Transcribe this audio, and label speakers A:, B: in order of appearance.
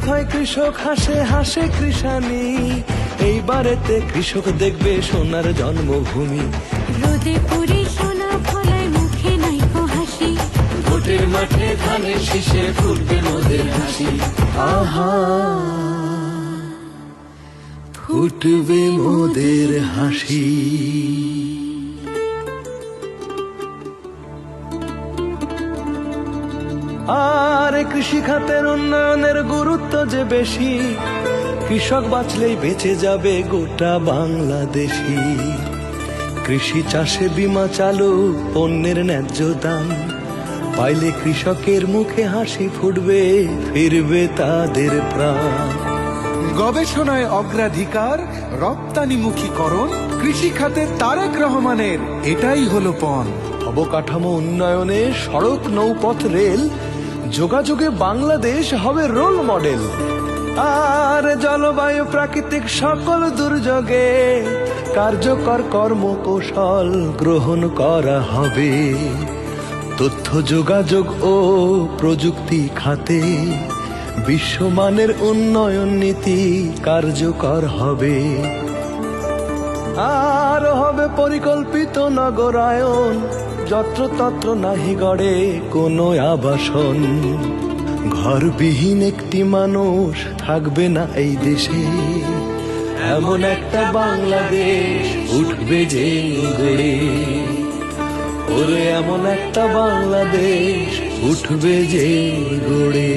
A: কথায় কৃষক হাসে হাসে কৃষানি এইবারেতে কৃষক দেখবে সোনার জন্মভূমি।
B: রোদে পুরি সোনা ফলায় মুখে নাই হাসি।
A: ভোটের মাঠে শীষে ফুটবে মোদের হাসি। আহা! ফুটবে মোদের হাসি। আর কৃষি খাতের উন্নয়নের গুরুত্ব যে বেশি কৃষক বাঁচলেই বেঁচে যাবে গোটা বাংলাদেশি কৃষি চাষে বিমা চালু পণ্যের ন্যায্য দাম পাইলে কৃষকের মুখে হাসি ফুটবে ফিরবে তাদের প্রাণ।
C: গবেষণায় অগ্রাধিকার রপ্তানিমুখীকরণ কৃষি খাতে তারেক রহমানের এটাই হলো পণ।
A: অবকাঠামো উন্নয়নে সড়ক নৌপথ রেল যোগাযোগে বাংলাদেশ হবে রোল মডেল। আর জলবায়ু প্রাকৃতিক সকল দুর্যোগে কার্যকর কর্মকৌশল গ্রহণ করা হবে। তথ্য যোগাযোগ ও প্রযুক্তি খাতে বিশ্বমানের উন্নয়ন নীতি কার্যকর হবে। আর হবে পরিকল্পিত নগরায়ন যত্রতত্র নাহি গড়ে কোনো আবাসন। ঘরবিহীন একটি মানুষ থাকবে না এই দেশে। এমন একটা বাংলাদেশ উঠবে যে গড়ে ওরে এমন একটা বাংলাদেশ উঠবে যে গড়ে